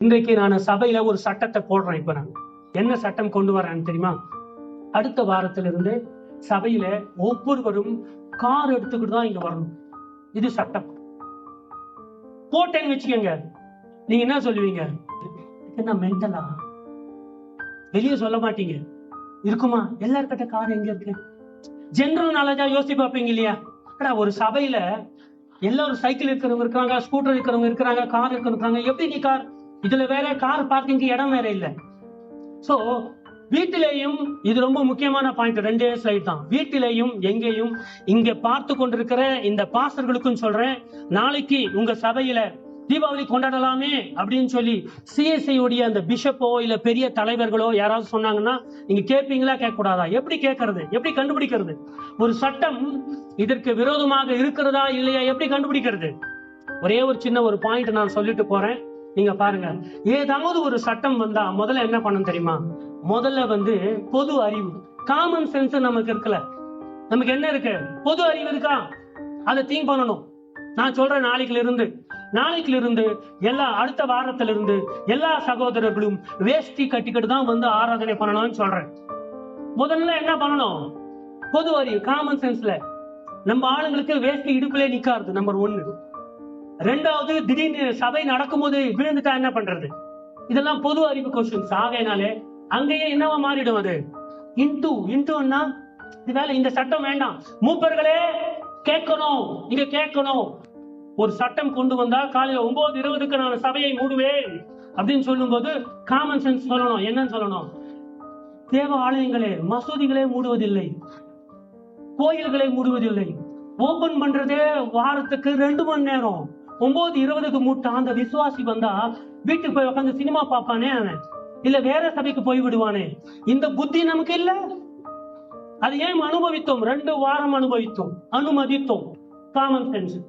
இன்றைக்கு நான் சபையில ஒரு சட்டத்தை போடுறேன் இப்ப நான். என்ன சட்டம் கொண்டு வரேன்னு தெரியுமா? அடுத்த வாரத்திலிருந்து சபையில ஒவ்வொருவரும் கார் எடுத்துக்கிட்டு தான் இங்க வரணும். இது சட்டம். போட்டேன்னு வச்சுக்கோங்க. நீங்க என்ன சொல்லுவீங்க? என்ன மென்டலா வெளியே சொல்ல மாட்டீங்க. இருக்குமா? எல்லார்கிட்ட கார் எங்க இருக்கு? ஜென்ரல் நாலேஜா யோசிச்சு பார்ப்பீங்க இல்லையா? ஒரு சபையில எல்லாரும் சைக்கிள் இருக்கிறவங்க இருக்கிறாங்க ஸ்கூட்டர் இருக்கிறவங்க இருக்கிறாங்க கார் இருக்கிறவங்க எப்படி நீ கார் இதுல வேற கார் பார்க்கிங்க்கு இடம் வேற இல்ல. சோ வீட்டிலேயும் இது ரொம்ப முக்கியமான பாயிண்ட் ரெண்டே ஸ்லைட் தான். வீட்டிலேயும் எங்கேயும் இங்க பார்த்து கொண்டிருக்கிற இந்த பாஸ்டர்களுக்கும் சொல்றேன் நாளைக்கு உங்க சபையில தீபாவளி கொண்டாடலாமே அப்படின்னு சொல்லி சிஎஸ்ஐ உடைய அந்த பிஷப்போ இல்ல பெரிய தலைவர்களோ யாராவது சொன்னாங்கன்னா நீங்க கேட்பீங்களா கேட்க கூடாதா எப்படி கேட்கறது? எப்படி கண்டுபிடிக்கிறது? ஒரு சட்டம் இதற்கு விரோதமாக இருக்கிறதா இல்லையா? எப்படி கண்டுபிடிக்கிறது? ஒரே ஒரு சின்ன ஒரு பாயிண்ட் நான் சொல்லிட்டு போறேன். நீங்க பாருங்க ஏதாவது ஒரு சட்டம் வந்தா முதல்ல என்ன பண்ணணும் தெரியுமா? முதல்ல வந்து பொது அறிவு காமன் சென்ஸ் நமக்கு இருக்குல்ல. நமக்கு என்ன இருக்கு? பொது அறிவு இருக்கா? அதை திங்க் பண்ணணும். நான் சொல்றேன் நாளைக்குல இருந்து நாளைக்குல இருந்து எல்லா அடுத்த வாரத்துல இருந்து எல்லா சகோதரர்களும் வேஷ்டி கட்டிக்கிட்டு தான் வந்து ஆராதனை பண்ணணும்னு சொல்றேன். முதல்ல என்ன பண்ணணும்? பொது அறிவு காமன் சென்ஸ்ல நம்ம ஆளுங்களுக்கு வேஷ்டி இடுப்புல நிக்காது நம்பர் ஒன்னு ரெண்டாவது திடீர்னு சபை நடக்கும்போது விழுந்துட்டா என்ன பண்றது? இதெல்லாம் பொது அறிவு கொஸ்டின்ஸ் ஆகையினாலே அங்கேயே என்னவா மாறிடும் அது? இன்டு இன்டுன்னா இது வேலை இந்த சட்டம் வேண்டாம். மூப்பர்களே கேட்கணும். இங்க கேட்கணும். ஒரு சட்டம் கொண்டு வந்தா காலையில ஒன்பது இருபதுக்கு நான் சபையை மூடுவேன் அப்படின்னு சொல்லும்போது காமன் சென்ஸ் சொல்லணும். என்னன்னு சொல்லணும்? தேவ ஆலயங்களே மசூதிகளே மூடுவதில்லை. கோயில்களை மூடுவதில்லை. ஓபன் பண்றதே வாரத்துக்கு ரெண்டு மணி நேரம். ஒன்பது இருபதுக்கு மூட்டா அந்த விசுவாசி வந்தா வீட்டுக்கு போய் உட்காந்து சினிமா பார்ப்பானே அவன். இல்ல வேற சபைக்கு போய் விடுவானே. இந்த புத்தி நமக்கு இல்ல. அது ஏன் அனுபவித்தோம்? ரெண்டு வாரம் அனுபவித்தோம். அனுமதித்தோம். காமன் சென்ஸ்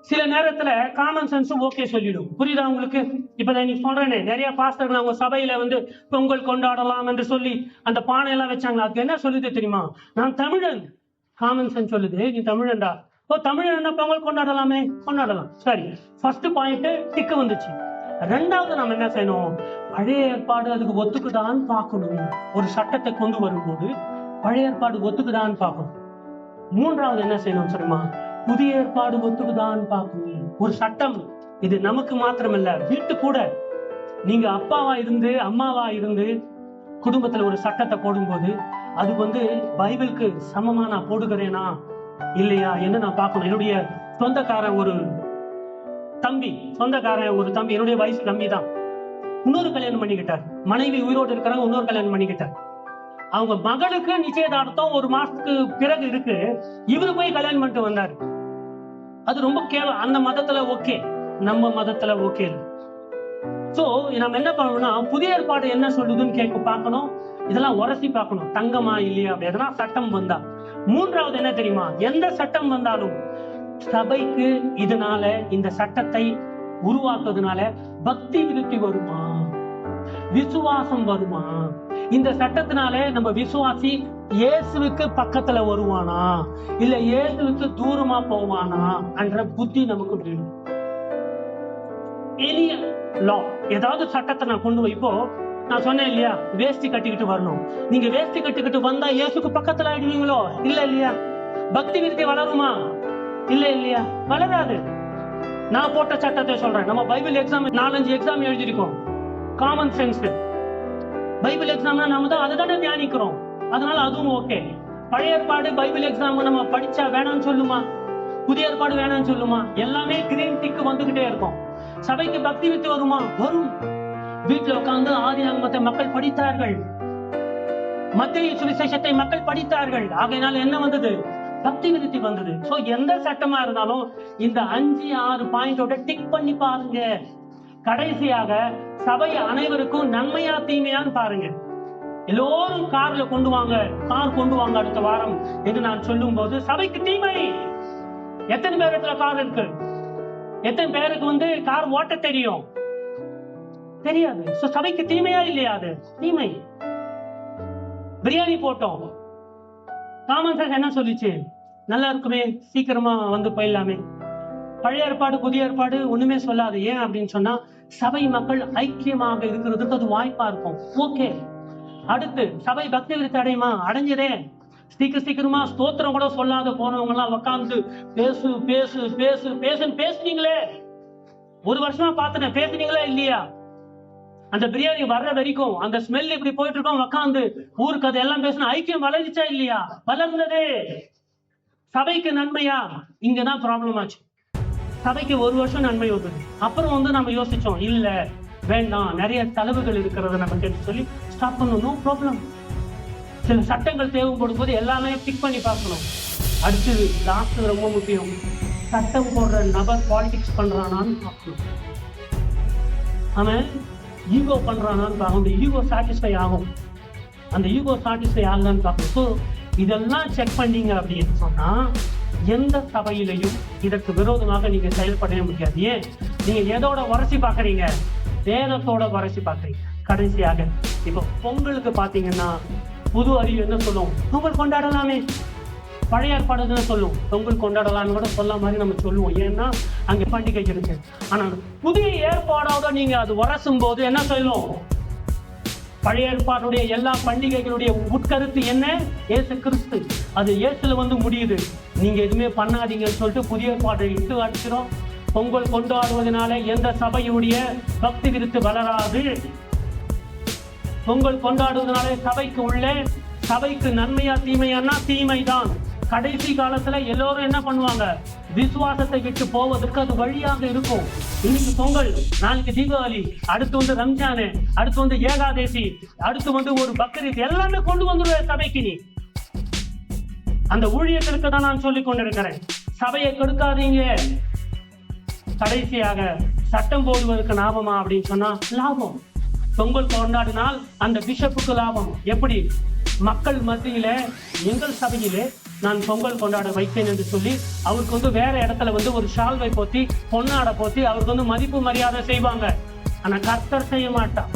சில நேரத்துல காமன் சென்ஸ் ஓகே சொல்லிடும். புரியுதா உங்களுக்கு? இப்ப நான் இன்னைக்கு சொல்றேனே. நிறைய பாஸ்டர்கள் அவங்க சபையில வந்து பொங்கல் கொண்டாடலாம் என்று சொல்லி அந்த பானை எல்லாம் வச்சாங்க அதுக்கு என்ன சொல்லுது தெரியுமா? நான் தமிழன். காமன் சென்ஸ் சொல்லுது. நீ தமிழன்டா. ஓ தமிழன் என்ன பொங்கல் கொண்டாடலாமே? கொண்டாடலாம். சரி ஃபர்ஸ்ட் பாயிண்ட் டிக்கு வந்துச்சு. ரெண்டாவது நம்ம என்ன செய்யணும்? பழைய ஏற்பாடு அதுக்கு ஒத்துக்குதான்னு பார்க்கணும். ஒரு சட்டத்தை கொண்டு வரும்போது பழைய ஏற்பாடு ஒத்துக்குதான்னு பார்க்கணும். மூன்றாவது என்ன செய்யணும் தெரியுமா? புதிய ஏற்பாடு ஒத்துக்குதான்னு பார்க்கணும். ஒரு சட்டம். இது நமக்கு மாத்திரமல்ல வீட்டு கூட. நீங்க அப்பாவா இருந்து அம்மாவா இருந்து குடும்பத்துல ஒரு சட்டத்தை போடும்போது அது வந்து பைபிளுக்கு சமமா நான் போடுகிறேனா? இல்லையா என்ன நான் பார்க்கணும். என்னுடைய சொந்தக்கார ஒரு தம்பி சொந்தக்கார ஒரு தம்பி என்னுடைய வயசு தம்பி தான். இன்னொரு கல்யாணம் பண்ணிக்கிட்டார். மனைவி உயிரோடு இருக்கிறாங்க இன்னொரு கல்யாணம் பண்ணிக்கிட்டார். அவங்க மகளுக்கு நிச்சயதார்த்தம் ஒரு மாசத்துக்கு பிறகு இருக்கு. இவரு போய் கல்யாணம் பண்ணிட்டு வந்தாரு. அது ரொம்ப கேவ அந்த மதத்துல ஓகே. நம்ம மதத்துல ஓகே சோ நம்ம என்ன பண்ணணும்னா புதிய ஏற்பாடு என்ன சொல்லுதுன்னு கேட்க பார்க்கணும். இதெல்லாம் உரசி பார்க்கணும். தங்கமா இல்லையா? எதனா சட்டம் வந்தா. மூன்றாவது என்ன தெரியுமா? எந்த சட்டம் வந்தாலும் சபைக்கு இதனால இந்த சட்டத்தை உருவாக்குறதுனால பக்தி விருத்தி வருமா? விசுவாசம் வருமா? இந்த சட்டத்தினால நம்ம விசுவாசி இயேசுவுக்கு பக்கத்துல வருவானா? இல்ல இயேசுவுக்கு தூரமா போவானா? என்ற புத்தி நமக்கு வேணும். எளிய லா ஏதாவது சட்டத்தை நான் கொண்டு போய் இப்போ நான் சொன்னேன் இல்லையா? வேஷ்டி கட்டிக்கிட்டு வரணும். நீங்க வேஷ்டி கட்டிக்கிட்டு வந்தா இயேசுக்கு பக்கத்துல ஆயிடுவீங்களோ? இல்ல இல்லையா? பக்தி விருத்தி வளருமா? இல்ல இல்லையா? வளராது. நான் போட்ட சட்டத்தை சொல்றேன். நம்ம பைபிள் எக்ஸாம் நாலஞ்சு எக்ஸாம் எழுதிருக்கோம் காமன் சென்ஸ் பைபிள் எக்ஸாம்னா நாம தான் அதை தானே தியானிக்கிறோம். அதனால அதுவும் ஓகே. பழைய ஏற்பாடு பைபிள் எக்ஸாம் நம்ம படிச்சா வேணாம்னு சொல்லுமா? புதிய ஏற்பாடு வேணாம்னு சொல்லுமா? எல்லாமே கிரீன் டிக்கு வந்துகிட்டே இருக்கும். சபைக்கு பக்தி வித்து வருமா? வரும். வீட்டுல உட்கார்ந்து ஆதி அங்கத்தை மக்கள் படித்தார்கள். மத்திய சுவிசேஷத்தை மக்கள் படித்தார்கள். ஆகையினால் என்ன வந்தது? பக்தி விருத்தி வந்தது. சோ எந்த சட்டமா இருந்தாலும் இந்த அஞ்சு ஆறு பாயிண்டோட டிக் பண்ணி பாருங்க. கடைசியாக சபை அனைவருக்கும் நன்மையா தீமையான்னு பாருங்க. எல்லோரும் கார்ல கொண்டு வாங்க. கார் கொண்டு வாங்க அடுத்த வாரம் என்று நான் சொல்லும் போது சபைக்கு தீமை. எத்தனை பேர் இடத்துல கார் இருக்கு? எத்தனை பேருக்கு வந்து கார் ஓட்ட தெரியும்? தெரியாது. சோ சபைக்கு தீமையா இல்லையா அது? தீமை. பிரியாணி போட்டோம். காமன் என்ன சொல்லிச்சு? நல்லா இருக்குமே சீக்கிரமா வந்து போயிடலாமே. பழைய ஏற்பாடு புதிய ஏற்பாடு ஒண்ணுமே சொல்லாது. ஏன் அப்படின்னு சொன்னா சபை மக்கள் ஐக்கியமாக இருக்கிறதுக்கு அது வாய்ப்பா இருக்கும். ஓகே அடுத்து சபை பக்தி விருத்தி அடையுமா? அடைஞ்சதே. சீக்கிரம் சீக்கிரமா ஸ்தோத்திரம் கூட சொல்லாத போனவங்க எல்லாம் உட்காந்து பேசு பேசு பேசு பேசுன்னு பேசுனீங்களே. ஒரு வருஷமா பார்த்தேன் பேசுனீங்களா இல்லையா? அந்த பிரியாணி வர்ற வரைக்கும் அந்த ஸ்மெல் இப்படி போயிட்டு இருக்கோம் உட்காந்து ஊருக்கு அது எல்லாம் பேசணும் ஐக்கியம் வளர்ந்துச்சா இல்லையா? வளர்ந்ததே சபைக்கு நன்மையா? இங்கதான் ப்ராப்ளம் ஆச்சு. சபைக்கு ஒரு வருஷம் நன்மை வந்தது அப்புறம் வந்து நம்ம யோசிச்சோம் இல்ல வேண்டாம் நிறைய தளவுகள் இருக்கிறத நம்ம கேட்டு சொல்லி ஸ்டாப் பண்ணணும் ப்ராப்ளம் சில சட்டங்கள் தேவைப்படும் போது எல்லாமே பிக் பண்ணி பார்க்கணும். அடுத்தது லாஸ்ட் ரொம்ப முக்கியம். சட்டம் போடுற நபர் பாலிடிக்ஸ் பண்றானான்னு பார்க்கணும். அவன் ஈகோ பண்றானான்னு பார்க்கணும் ஈகோ சாட்டிஸ்ஃபை ஆகும். அந்த ஈகோ சாட்டிஸ்ஃபை ஆகலான்னு பார்க்கணும் ஸோ இதெல்லாம் செக் பண்ணீங்க அப்படின்னு சொன்னால் எந்த சபையிலையும் இதற்கு விரோதமாக நீங்கள் செயல்படவே முடியாது. ஏன்? நீங்கள் எதோட உரசி பார்க்குறீங்க? வேதத்தோட உரசி பார்க்குறீங்க. கடைசியாக இப்போ பொங்கலுக்கு பார்த்தீங்கன்னா புது அறிவு என்ன சொல்லும்? பொங்கல் கொண்டாடலாமே. பழைய ஏற்பாடுன்னு சொல்லுவோம். பொங்கல் கொண்டாடலாம்னு கூட சொல்ல மாதிரி நம்ம சொல்லுவோம். ஏன்னா அங்கே பண்டிகை இருக்கு. ஆனால் புதிய ஏற்பாடோட நீங்க அது உரசும் போது என்ன சொல்லும்? பழைய ஏற்பாடுடைய எல்லா பண்டிகைகளுடைய உட்கருத்து என்ன? ஏசு கிறிஸ்து. அது ஏசுல வந்து முடியுது. நீங்க எதுவுமே பண்ணாதீங்கன்னு சொல்லிட்டு புதிய ஏற்பாட்டை இட்டு அடிச்சிடும் பொங்கல் கொண்டாடுவதனால எந்த சபையுடைய பக்தி விருத்து வளராது. பொங்கல் கொண்டாடுவதனால சபைக்கு உள்ளே சபைக்கு நன்மையா தீமையானா தீமைதான். கடைசி காலத்துல எல்லோரும் என்ன பண்ணுவாங்க? விசுவாசத்தை விட்டு போவதற்கு அது வழியாக இருக்கும். இன்னைக்கு பொங்கல் நாளைக்கு தீபாவளி அடுத்து வந்து ரம்ஜானு அடுத்து வந்து ஏகாதேசி அடுத்து வந்து ஒரு பக்ரீத் எல்லாமே கொண்டு வந்துருவே சபைக்கு நீ. அந்த ஊழியர்களுக்கு தான் நான் சொல்லிக் கொண்டிருக்கிறேன். சபையை கெடுக்காதீங்க. கடைசியாக சட்டம் போடுவதற்கு லாபமா அப்படின்னு சொன்னா லாபம். பொங்கல் கொண்டாடினால் அந்த பிஷப்புக்கு லாபம். எப்படி? மக்கள் மத்தியில எங்கள் சபையிலே நான் பொங்கல் கொண்டாட வைத்தேன் என்று சொல்லி அவருக்கு வந்து வேற இடத்துல வந்து ஒரு ஷால்வை போத்தி பொன்னாடை போத்தி அவருக்கு வந்து மதிப்பு மரியாதை செய்வாங்க. ஆனா கர்த்தர் செய்ய மாட்டான்